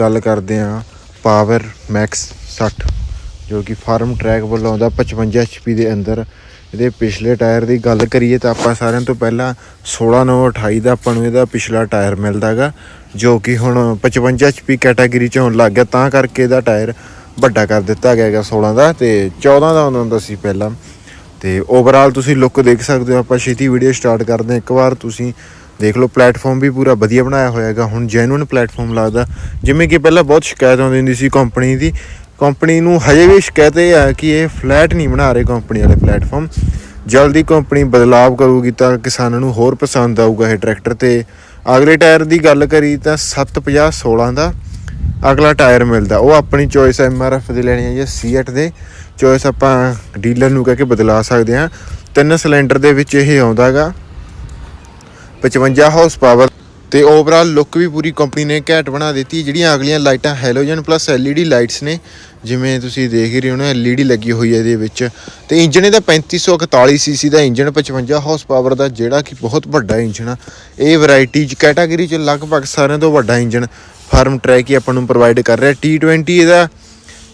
ਗੱਲ ਕਰਦੇ ਆ ਪਾਵਰ ਮੈਕਸ 60 ਜੋ ਕਿ ਫਾਰਮ ਟਰੈਕ ਵੱਲੋਂ ਆਉਂਦਾ 55 HP ਦੇ ਅੰਦਰ। ਇਹਦੇ ਪਿਛਲੇ ਟਾਇਰ ਦੀ ਗੱਲ ਕਰੀਏ ਤਾਂ ਆਪਾਂ ਸਾਰਿਆਂ ਤੋਂ ਪਹਿਲਾਂ 16 9 28 ਦਾ ਆਪਾਂ ਨੂੰ ਇਹਦਾ ਪਿਛਲਾ ਟਾਇਰ ਮਿਲਦਾਗਾ ਜੋ ਕਿ ਹੁਣ 55 HP ਕੈਟਾਗਰੀ ਚ ਹੋਣ ਲੱਗ ਗਿਆ, ਤਾਂ ਕਰਕੇ ਇਹਦਾ ਟਾਇਰ ਵੱਡਾ ਕਰ ਦਿੱਤਾ ਗਿਆ ਹੈਗਾ 16 ਦਾ ਤੇ 14 ਦਾ ਆਉਂਦਾ ਹੁੰਦਾ ਸੀ ਪਹਿਲਾਂ। ਤੇ ਓਵਰਆਲ ਤੁਸੀਂ ਲੁੱਕ ਦੇਖ ਸਕਦੇ ਹੋ, ਆਪਾਂ ਛੇਤੀ ਵੀਡੀਓ ਸਟਾਰਟ ਕਰਦੇ ਹਾਂ। ਇੱਕ ਵਾਰ ਤੁਸੀਂ ਦੇਖ ਲਓ ਪਲੇਟਫਾਰਮ ਵੀ ਪੂਰਾ ਵਧੀਆ ਬਣਾਇਆ ਹੋਇਆ ਹੈਗਾ। ਹੁਣ ਜੈਨੂਇਨ ਪਲੇਟਫਾਰਮ ਲੱਗਦਾ। ਜਿਵੇਂ ਕਿ ਪਹਿਲਾਂ ਬਹੁਤ ਸ਼ਿਕਾਇਤ ਆਉਂਦੀ ਹੁੰਦੀ ਸੀ ਕੰਪਨੀ ਦੀ। ਕੰਪਨੀ ਨੂੰ ਹਜੇ ਵੀ ਸ਼ਿਕਾਇਤ ਇਹ ਆ ਕਿ ਇਹ ਫਲੈਟ ਨਹੀਂ ਬਣਾ ਰਹੇ ਕੰਪਨੀ ਵਾਲੇ ਪਲੇਟਫਾਰਮ ਜਲਦੀ ਕੰਪਨੀ ਬਦਲਾਵ ਕਰੂਗੀ ਤਾਂ ਕਿਸਾਨਾਂ ਨੂੰ ਹੋਰ ਪਸੰਦ ਆਊਗਾ ਇਹ ਟਰੈਕਟਰ ਤੇ। ਅਗਲੇ ਟਾਇਰ ਦੀ ਗੱਲ ਕਰੀ ਤਾਂ 750 16 ਦਾ ਅਗਲਾ ਟਾਇਰ ਮਿਲਦਾ। ਉਹ ਆਪਣੀ ਚੋਇਸ ਐਮਆਰਐਫ ਦੇ ਲੈਣੀ ਹੈ ਜਾਂ ਸੀਐਟ ਦੇ। ਚੋਇਸ ਆਪਾਂ ਡੀਲਰ ਨੂੰ ਕਹਿ ਕੇ ਬਦਲਾ ਸਕਦੇ ਹਾਂ। ਤਿੰਨ ਸਿਲੰਡਰ ਦੇ ਵਿੱਚ ਇਹ ਆਉਂਦਾਗਾ 55 ਹਾਰਸ ਪਾਵਰ ਤੇ ਓਵਰਆਲ ਲੁੱਕ ਵੀ ਪੂਰੀ ਕੰਪਨੀ ਨੇ ਘੈਟ ਬਣਾ ਦਿੱਤੀ, ਜਿਹੜੀਆਂ ਅਗਲੀਆਂ ਲਾਈਟਾਂ ਹੈਲੋਜਨ ਪਲੱਸ LED ਲਾਈਟਸ ਨੇ, ਜਿਵੇਂ ਤੁਸੀਂ ਦੇਖ ਰਹੇ ਹੋ ਨਾ LED ਲੱਗੀ ਹੋਈ ਹੈ ਇਹਦੇ ਵਿੱਚ। ਤੇ ਇੰਜਨ ਇਹਦਾ 3541 ਸੀਸੀ ਦਾ ਇੰਜਨ 55 ਹਾਰਸ ਪਾਵਰ ਦਾ, ਜਿਹੜਾ ਕਿ ਬਹੁਤ ਵੱਡਾ ਇੰਜਨ ਆ। ਇਹ ਵੈਰਾਈਟੀ ਚ ਕੈਟਾਗਰੀ ਚ ਲਗਭਗ ਸਾਰਿਆਂ ਤੋਂ ਵੱਡਾ ਇੰਜਨ ਫਾਰਮ ਟਰੈਕ ਹੀ ਆਪਾਂ ਨੂੰ ਪ੍ਰੋਵਾਈਡ ਕਰ ਰਿਹਾ। T20 ਇਹਦਾ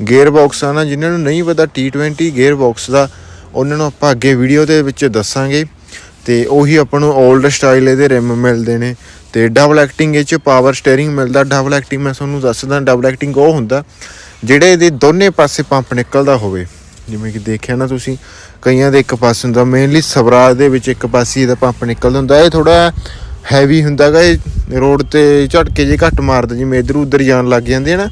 ਗੇਅਰ ਬਾਕਸ ਆ ਨਾ, ਜਿਨ੍ਹਾਂ ਨੂੰ ਨਹੀਂ ਪਤਾ T20 ਗੇਅਰ ਬਾਕਸ ਦਾ, ਉਹਨਾਂ ਨੂੰ ਆਪਾਂ ਅੱਗੇ ਵੀਡੀਓ ਦੇ ਵਿੱਚ ਦੱਸਾਂਗੇ। ਤੇ ਉਹੀ ਆਪਾਂ ਨੂੰ 올ਡ ਸਟਾਈਲ ਇਹਦੇ ਰਿਮ ਮਿਲਦੇ ਨੇ ਤੇ ਡਬਲ ਐਕਟਿੰਗ ਇਹ ਚ ਪਾਵਰ ਸਟੀਅਰਿੰਗ ਮਿਲਦਾ ਡਬਲ ਐਕਟਿੰਗ ਮੈਂ ਤੁਹਾਨੂੰ ਦੱਸਦਾ ਡਬਲ ਐਕਟਿੰਗ ਉਹ ਹੁੰਦਾ ਜਿਹੜੇ ਇਹਦੇ ਦੋਨੇ ਪਾਸੇ ਪੰਪ ਨਿਕਲਦਾ ਹੋਵੇ। ਜਿਵੇਂ ਕਿ ਦੇਖਿਆ ਨਾ ਤੁਸੀਂ, ਕਈਆਂ ਦੇ ਇੱਕ ਪਾਸੇ ਹੁੰਦਾ ਮੇਨਲੀ ਸਵਰਾਜ ਦੇ ਵਿੱਚ ਇੱਕ ਪਾਸੇ ਇਹਦਾ ਪੰਪ ਨਿਕਲਦਾ ਹੁੰਦਾ। ਇਹ ਥੋੜਾ ਹੈਵੀ ਹੁੰਦਾਗਾ ਇਹ ਰੋਡ ਤੇ ਝਟਕੇ ਜੇ ਘੱਟ ਮਾਰਦਾ, ਜਿਵੇਂ ਇਧਰ ਉਧਰ ਜਾਣ ਲੱਗ ਜਾਂਦੇ ਆ ਨਾ,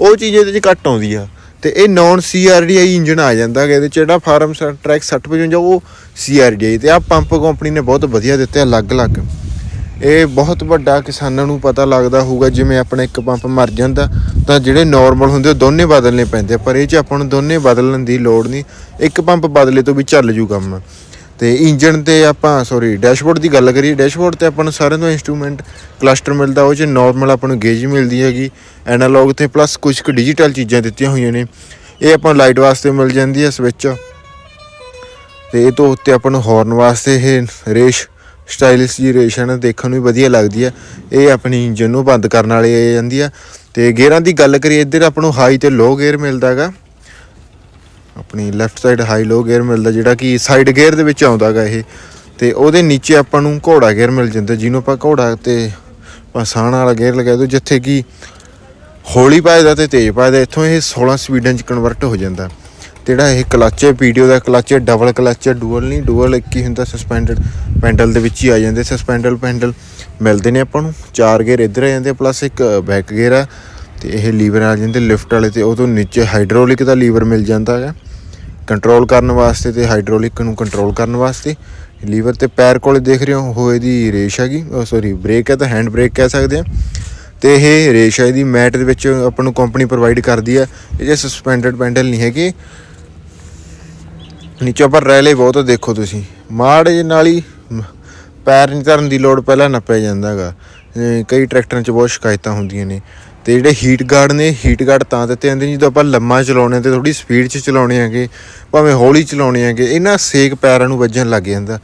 ਉਹ ਚੀਜ਼ ਇਹਦੇ ਚ ਘੱਟ ਆਉਂਦੀ ਆ। ਤੇ ਇਹ ਨਾਨ ਸੀਆਰਡੀਆਈ ਇੰਜਨ ਆ ਜਾਂਦਾ ਹੈਗਾ ਇਹਦੇ ਚ ਜਿਹੜਾ ਫਾਰਮ ਟਰੈਕ 6055 ਉਹ ਸੀਆਰਡੀਆਈ ਤੇ ਆ ਪੰਪ ਕੰਪਨੀ ਨੇ ਬਹੁਤ ਵਧੀਆ ਦਿੱਤੇ ਅਲੱਗ-ਅਲੱਗ। ਇਹ ਬਹੁਤ ਵੱਡਾ ਕਿਸਾਨਾਂ ਨੂੰ ਪਤਾ ਲੱਗਦਾ ਹੋਊਗਾ ਜਿਵੇਂ ਆਪਣਾ ਇੱਕ ਪੰਪ ਮਰ ਜਾਂਦਾ ਤਾਂ ਜਿਹੜੇ ਨਾਰਮਲ ਹੁੰਦੇ ਉਹ ਦੋਨੇ ਬਦਲਨੇ ਪੈਂਦੇ ਆ, ਪਰ ਇਹ ਚ ਆਪਾਂ ਨੂੰ ਦੋਨੇ ਬਦਲਣ ਦੀ ਲੋੜ ਨਹੀਂ। ਇੱਕ ਪੰਪ ਬਦਲੇ ਤੋਂ ਵੀ ਚੱਲ ਜੂ ਕੰਮ। ਤੇ ਇੰਜਨ ਤੇ ਆਪਾਂ ਸੌਰੀ ਡੈਸ਼ਬੋਰਡ ਦੀ ਗੱਲ ਕਰੀਏ ਡੈਸ਼ਬੋਰਡ ਤੇ ਆਪਾਂ ਨੂੰ ਸਾਰਿਆਂ ਤੋਂ ਇਨਸਟਰੂਮੈਂਟ ਕਲਸਟਰ ਮਿਲਦਾ, ਉਹ ਚ ਨਾਰਮਲ ਆਪਾਂ ਨੂੰ ਗੇਜ ਮਿਲਦੀ ਹੈਗੀ ਐਨਾਲੌਗ ਤੇ ਪਲੱਸ ਕੁਝ ਕੁ ਡਿਜੀਟਲ ਚੀਜ਼ਾਂ ਦਿੱਤੀਆਂ ਹੋਈਆਂ ਨੇ। ਇਹ ਆਪਾਂ ਨੂੰ ਲਾਈਟ ਵਾਸਤੇ ਮਿਲ ਜਾਂਦੀ ਹੈ ਸਵਿਚ ਤੇ ਇਹ ਤੋਂ ਉੱਤੇ ਆਪਾਂ ਨੂੰ ਹਾਰਨ ਵਾਸਤੇ ਇਹ ਰੇਸ਼ ਸਟਾਈਲਿਸ਼ ਜੀ ਰੇਸ਼ ਹੈ ਨਾ, ਦੇਖਣ ਨੂੰ ਵੀ ਵਧੀਆ ਲੱਗਦੀ ਹੈ। ਇਹ ਆਪਣੀ ਇੰਜਨ ਨੂੰ ਬੰਦ ਕਰਨ ਵਾਲੀ ਆ ਜਾਂਦੀ ਆ ਤੇ ਗੇਅਰਾਂ ਦੀ ਗੱਲ ਕਰੀਏ, ਇੱਧਰ ਆਪਾਂ ਨੂੰ ਹਾਈ ਤੇ ਲੋ ਗੇਅਰ ਮਿਲਦਾ ਹੈਗਾ। ਆਪਣੀ left side high low gear ਮਿਲਦਾ, ਜਿਹੜਾ ਕਿ ਸਾਈਡ ਗੇਅਰ ਦੇ ਵਿੱਚ ਆਉਂਦਾਗਾ ਇਹ। ਤੇ ਉਹਦੇ ਨੀਚੇ ਆਪਾਂ ਨੂੰ ਘੋੜਾ ਗੇਅਰ ਮਿਲ ਜਾਂਦਾ, ਜਿਹਨੂੰ ਆਪਾਂ ਘੋੜਾ ਤੇ ਪਾਸਾਨ ਵਾਲਾ ਗੇਅਰ ਲਗਾ ਦੋ ਜਿੱਥੇ ਕਿ ਹੌਲੀ ਪਾਇਦਾ ਤੇ ਤੇਜ਼ ਪਾਇਦਾ, ਇੱਥੋਂ ਇਹ 16 ਸਪੀਡਾਂ ਚ ਕਨਵਰਟ ਹੋ ਜਾਂਦਾ। ਤੇ ਜਿਹੜਾ ਇਹ ਕਲੱਚ ਹੈ ਪੀਡੀਓ ਦਾ ਕਲੱਚ ਹੈ ਡਬਲ ਕਲੱਚ ਹੈ ਡੂਅਲ ਨਹੀਂ ਡੂਅਲ ਇੱਕ ਹੀ ਹੁੰਦਾ ਸਸਪੈਂਡਡ ਪੈਂਡਲ ਦੇ ਵਿੱਚ ਹੀ ਆ ਜਾਂਦੇ ਸਸਪੈਂਡਲ ਪੈਂਡਲ ਮਿਲਦੇ ਨੇ ਆਪਾਂ ਨੂੰ। ਚਾਰ ਗੇਅਰ ਇੱਧਰ ਆ ਜਾਂਦੇ ਪਲੱਸ ਇੱਕ ਬੈਕ ਗੇਅਰ ਆ, ਤੇ ਇਹ ਲੀਵਰ ਆ ਜਾਂਦੇ ਲਿਫਟ ਵਾਲੇ ਤੇ, ਉਹ ਤੋਂ ਨੀਚੇ ਹਾਈਡ੍ਰੋਲਿਕ ਦਾ ਲੀਵਰ ਮਿਲ ਜਾਂਦਾ ਹੈ ਕੰਟਰੋਲ ਕਰਨ ਵਾਸਤੇ ਤੇ ਹਾਈਡ੍ਰੋਲਿਕ ਨੂੰ ਕੰਟਰੋਲ ਕਰਨ ਵਾਸਤੇ। ਲੀਵਰ ਤੇ ਪੈਰ ਕੋਲੇ ਦੇਖ ਰਹੇ ਹੋ, ਉਹ ਇਹਦੀ ਰੇਸ਼ ਹੈਗੀ ਸੌਰੀ ਬ੍ਰੇਕ ਹੈ ਤਾਂ ਹੈਂਡ ਬ੍ਰੇਕ ਕਹਿ ਸਕਦੇ ਆ। ਤੇ ਇਹ ਰੇਸ਼ ਹੈ, ਇਹਦੀ ਮੈਟ ਦੇ ਵਿੱਚ ਆਪਾਂ ਨੂੰ ਕੰਪਨੀ ਪ੍ਰੋਵਾਈਡ ਕਰਦੀ ਹੈ ਇਹ ਜੇ ਸਸਪੈਂਡਡ ਪੈਂਡਲ ਨਹੀਂ ਹੈਗੇ। ਨੀਚੇ ਪਰ ਰੈਲੇ ਬਹੁਤ ਦੇਖੋ ਤੁਸੀਂ। ਮਾੜੇ ਜਿਹੇ ਨਾਲ ਹੀ ਪੈਰ ਨਹੀਂ ਧਰਨ ਦੀ ਲੋੜ ਪਹਿਲਾਂ ਨੱਪਿਆ ਜਾਂਦਾ ਹੈਗਾ। ਕਈ ਟਰੈਕਟਰਾਂ 'ਚ ਬਹੁਤ ਸ਼ਿਕਾਇਤਾਂ ਹੁੰਦੀਆਂ ਨੇ। ਤੇ ਜਿਹੜੇ ਹੀਟ ਗਾਰਡ ਨੇ ਹੀਟ ਗਾਰਡ ਤਾਂ ਦਿੱਤੇ ਜਾਂਦੇ ਨੇ, ਜਦੋਂ ਆਪਾਂ ਲੰਮਾ ਚਲਾਉਣੇ ਤੇ ਥੋੜੀ ਸਪੀਡ 'ਚ ਚਲਾਉਣੇ ਹੈਗੇ, ਭਾਵੇਂ ਹੌਲੀ ਚਲਾਉਣੇ ਹੈਗੇ, ਇਹਨਾਂ ਸੇਕ ਪੈਰਾਂ ਨੂੰ ਵੱਜਣ ਲੱਗ ਜਾਂਦਾ।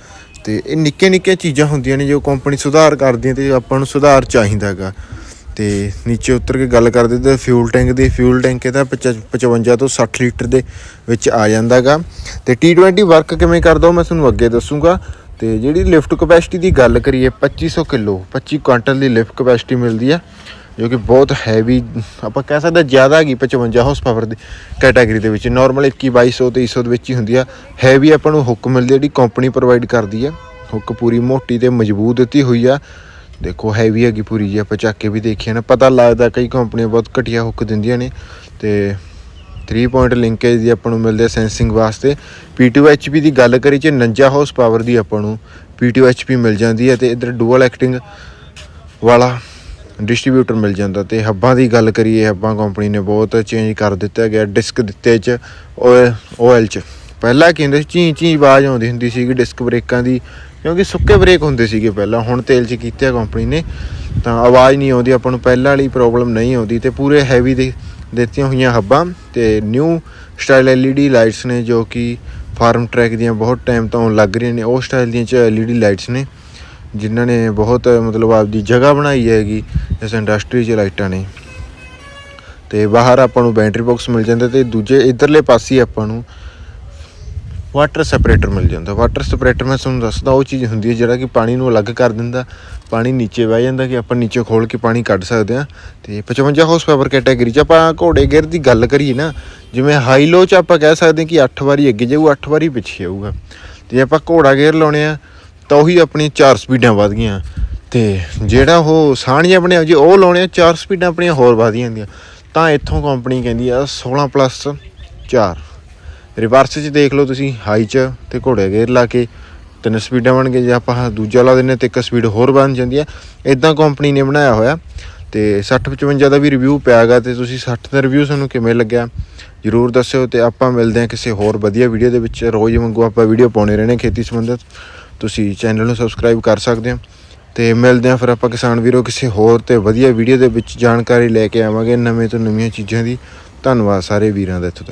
ਤੇ ਇਹ ਨਿੱਕੇ ਨਿੱਕੇ ਚੀਜ਼ਾਂ ਹੁੰਦੀਆਂ ਨੇ ਜੋ ਕੰਪਨੀ ਸੁਧਾਰ ਕਰਦੀ ਹੈ ਤੇ ਆਪਾਂ ਨੂੰ ਸੁਧਾਰ ਚਾਹੀਦਾ ਹੈਗਾ। ਤੇ ਨੀਚੇ ਉਤਰ ਕੇ ਗੱਲ ਕਰਦੇ ਤੇ ਫਿਊਲ ਟੈਂਕ ਦੀ ਫਿਊਲ ਟੈਂਕ ਇਹਦਾ 55 ਤੋਂ 60 ਲੀਟਰ ਦੇ ਵਿੱਚ ਆ ਜਾਂਦਾਗਾ ਤੇ T20 ਵਰਕ ਕਿਵੇਂ ਕਰਦਾ ਉਹ ਮੈਂ ਤੁਹਾਨੂੰ ਅੱਗੇ ਦੱਸੂਗਾ। ਤੇ ਜਿਹੜੀ ਲਿਫਟ ਕਪੈਸਿਟੀ ਦੀ ਗੱਲ ਕਰੀਏ 2500 ਕਿਲੋ 25 ਕੁਇੰਟਲ ਦੀ ਲਿਫਟ ਕਪੈਸਿਟੀ ਮਿਲਦੀ ਆ। ਜੋ ਕਿ ਬਹੁਤ ਹੈਵੀ ਆਪਾਂ ਕਹਿ ਸਕਦੇ ਜ਼ਿਆਦਾ ਹੈਗੀ 55 ਹਾਰਸ ਪਾਵਰ ਦੀ ਕੈਟਾਗਰੀ ਦੇ ਵਿੱਚ। ਨਾਰਮਲ 21 2200 2300 ਦੇ ਵਿੱਚ ਹੀ ਹੁੰਦੀ ਆ। ਹੈਵੀ ਆਪਾਂ ਨੂੰ ਹੁੱਕ ਮਿਲਦੀ ਜਿਹੜੀ ਕੰਪਨੀ ਪ੍ਰੋਵਾਈਡ ਕਰਦੀ ਆ। ਹੁੱਕ ਪੂਰੀ ਮੋਟੀ ਤੇ ਮਜ਼ਬੂਤ ਦਿੱਤੀ ਹੋਈ ਆ। ਦੇਖੋ ਹੈਵੀ ਹੈਗੀ ਪੂਰੀ ਜੀ ਆਪਾਂ ਚੱਕ ਕੇ ਵੀ ਦੇਖਿਆ ਨਾ। ਪਤਾ ਲੱਗਦਾ ਕਈ ਕੰਪਨੀਆਂ ਬਹੁਤ ਘਟੀਆ ਹੁੱਕ ਦਿੰਦੀਆਂ ਨੇ। ਤੇ 3 ਪੁਆਇੰਟ ਲਿੰਕੇਜ ਦੀ ਆਪਾਂ ਨੂੰ ਮਿਲਦੇ ਸੈਂਸਿੰਗ ਵਾਸਤੇ। P2 HP ਦੀ ਗੱਲ ਕਰੀ ਚ 49 ਹਾਰਸ ਪਾਵਰ ਦੀ ਆਪਾਂ ਨੂੰ P2 HP ਮਿਲ ਜਾਂਦੀ ਹੈ ਤੇ ਇਧਰ ਡੂਅਲ ਐਕਟਿੰਗ ਵਾਲਾ ਡਿਸਟ੍ਰੀਬਿਊਟਰ ਮਿਲ ਜਾਂਦਾ ਤੇ ਹੱਬਾਂ ਦੀ ਗੱਲ ਕਰੀਏ, ਹੱਬਾਂ ਕੰਪਨੀ ਨੇ ਬਹੁਤ ਚੇਂਜ ਕਰ ਦਿੱਤਾ ਗਿਆ ਡਿਸਕ ਦਿੱਤੇ ਚ ਓਇਲ ਚ। ਪਹਿਲਾਂ ਕੀ ਹੁੰਦੇ ਸੀ, ਚੀਂ ਚੀਂ ਆਵਾਜ਼ ਆਉਂਦੀ ਹੁੰਦੀ ਸੀਗੀ ਡਿਸਕ ਬ੍ਰੇਕਾਂ ਦੀ, ਕਿਉਂਕਿ ਸੁੱਕੇ ਬ੍ਰੇਕ ਹੁੰਦੇ ਸੀਗੇ ਪਹਿਲਾਂ, ਹੁਣ ਤੇਲ ਚ ਕੀਤੇ ਆ ਕੰਪਨੀ ਨੇ, ਤਾਂ ਆਵਾਜ਼ ਨਹੀਂ ਆਉਂਦੀ, ਆਪਾਂ ਨੂੰ ਪਹਿਲਾਂ ਵਾਲੀ ਪ੍ਰੋਬਲਮ ਨਹੀਂ ਆਉਂਦੀ ਤੇ ਪੂਰੇ ਹੈਵੀ ਦੇ, ਦਿੱਤੀਆਂ ਹੋਈਆਂ ਹੱਬਾਂ ਤੇ ਨਿਊ ਸਟਾਈਲ LED ਲਾਈਟਸ ਨੇ ਜੋ ਕਿ ਫਾਰਮ ਟਰੈਕ ਦੀਆਂ ਬਹੁਤ ਟਾਈਮ ਤੋਂ ਲੱਗ ਰਹੀਆਂ ਨੇ, ਉਹ ਸਟਾਈਲ ਦੀਆਂ ਚ LED ਲਾਈਟਸ ਨੇ। ਜਿਨ੍ਹਾਂ ਨੇ ਬਹੁਤ, ਮਤਲਬ ਆਪਦੀ ਜਗ੍ਹਾ ਬਣਾਈ ਹੈਗੀ ਇਸ ਇੰਡਸਟਰੀ 'ਚ ਲਾਈਟਾਂ ਨੇ। ਤੇ ਬਾਹਰ ਆਪਾਂ ਨੂੰ ਬੈਟਰੀ ਬਾਕਸ ਮਿਲ ਜਾਂਦਾ ਤੇ ਦੂਜੇ ਇਧਰਲੇ ਪਾਸੇ ਆਪਾਂ ਨੂੰ ਵਾਟਰ ਸੈਪਰੇਟਰ ਮਿਲ ਜਾਂਦਾ। ਵਾਟਰ ਸੈਪਰੇਟਰ ਮੈਂ ਤੁਹਾਨੂੰ ਦੱਸਦਾ, ਉਹ ਚੀਜ਼ ਹੁੰਦੀ ਹੈ ਜਿਹੜਾ ਕਿ ਪਾਣੀ ਨੂੰ ਅਲੱਗ ਕਰ ਦਿੰਦਾ, ਪਾਣੀ ਨੀਚੇ ਵਹਿ ਜਾਂਦਾ ਕਿ ਆਪਾਂ ਨੀਚੇ ਖੋਲ ਕੇ ਪਾਣੀ ਕੱਢ ਸਕਦੇ ਹਾਂ। ਤੇ 55 ਹਾਰਸ ਪਾਵਰ ਕੈਟਾਗਰੀ ਚ ਆਪਾਂ ਘੋੜੇ ਗੇਅਰ ਦੀ ਗੱਲ ਕਰੀਏ ਨਾ, ਜਿਵੇਂ ਹਾਈ ਲੋ ਚ ਆਪਾਂ ਕਹਿ ਸਕਦੇ ਹਾਂ ਕਿ 8 ਵਾਰੀ ਅੱਗੇ ਜਾਊ 8 ਵਾਰੀ ਪਿੱਛੇ ਆਊਗਾ ਤੇ ਆਪਾਂ ਘੋੜਾ ਗੇਅਰ ਲਾਉਣੇ ਆ ਤਾਂ ਉਹੀ ਆਪਣੀਆਂ 4 ਸਪੀਡਾਂ ਵਧ ਗਈਆਂ। ਤੇ ਜਿਹੜਾ ਉਹ ਸਾਣੀਆਂ ਬਣਿਆ ਜੇ, ਉਹ ਲਾਉਣੇ ਆ 4 ਸਪੀਡਾਂ ਆਪਣੀਆਂ ਹੋਰ ਵਧ ਜਾਂਦੀਆਂ ਤਾਂ ਇੱਥੋਂ ਕੰਪਨੀ ਕਹਿੰਦੀ ਆ 16 ਪਲੱਸ 4 ਰਿਵਰਸ 'ਚ ਦੇਖ ਲਓ ਤੁਸੀਂ ਹਾਈ 'ਚ ਤੇ ਘੋੜੇ ਗੇਅਰ ਲਾ ਕੇ ਤਿੰਨ ਸਪੀਡਾਂ ਬਣ ਗਏ ਜੇ ਆਪਾਂ ਦੂਜਾ ਲਾ ਦਿੰਨੇ ਤੇ ਇੱਕ ਸਪੀਡ ਹੋਰ ਬਣ ਜਾਂਦੀ ਹੈ ਇਦਾਂ ਕੰਪਨੀ ਨੇ ਬਣਾਇਆ ਹੋਇਆ। ਤੇ 60 55 ਦਾ ਵੀ ਰਿਵਿਊ ਪਿਆਗਾ ਤੇ ਤੁਸੀਂ 60 ਦਾ ਰਿਵਿਊ ਤੁਹਾਨੂੰ ਕਿਵੇਂ ਲੱਗਿਆ, ਜਰੂਰ ਦੱਸਿਓ ਤੇ ਆਪਾਂ ਮਿਲਦੇ ਹਾਂ ਕਿਸੇ ਹੋਰ ਵਧੀਆ ਵੀਡੀਓ ਦੇ ਵਿੱਚ। ਰੋਜ਼ ਵਾਂਗੂ ਆਪਾਂ ਵੀਡੀਓ ਪਾਉਣੇ ਰਹਿਣੇ ਖੇਤੀ ਸੰਬੰਧਿਤ। ਤੁਸੀਂ ਚੈਨਲ ਨੂੰ ਸਬਸਕ੍ਰਾਈਬ ਕਰ ਸਕਦੇ ਹੋ ਤੇ ਮਿਲਦੇ ਹਾਂ ਫਿਰ ਆਪਾਂ ਕਿਸਾਨ ਵੀਰੋ ਕਿਸੇ ਹੋਰ ਤੇ ਵਧੀਆ ਵੀਡੀਓ ਦੇ ਵਿੱਚ ਜਾਣਕਾਰੀ ਲੈ ਕੇ ਆਵਾਂਗੇ ਨਵੇਂ ਤੋਂ ਨਵੀਆਂ ਚੀਜ਼ਾਂ ਦੀ। ਧੰਨਵਾਦ ਸਾਰੇ ਵੀਰਾਂ ਦਾ ਇੱਥੋਂ ਤੱਕ।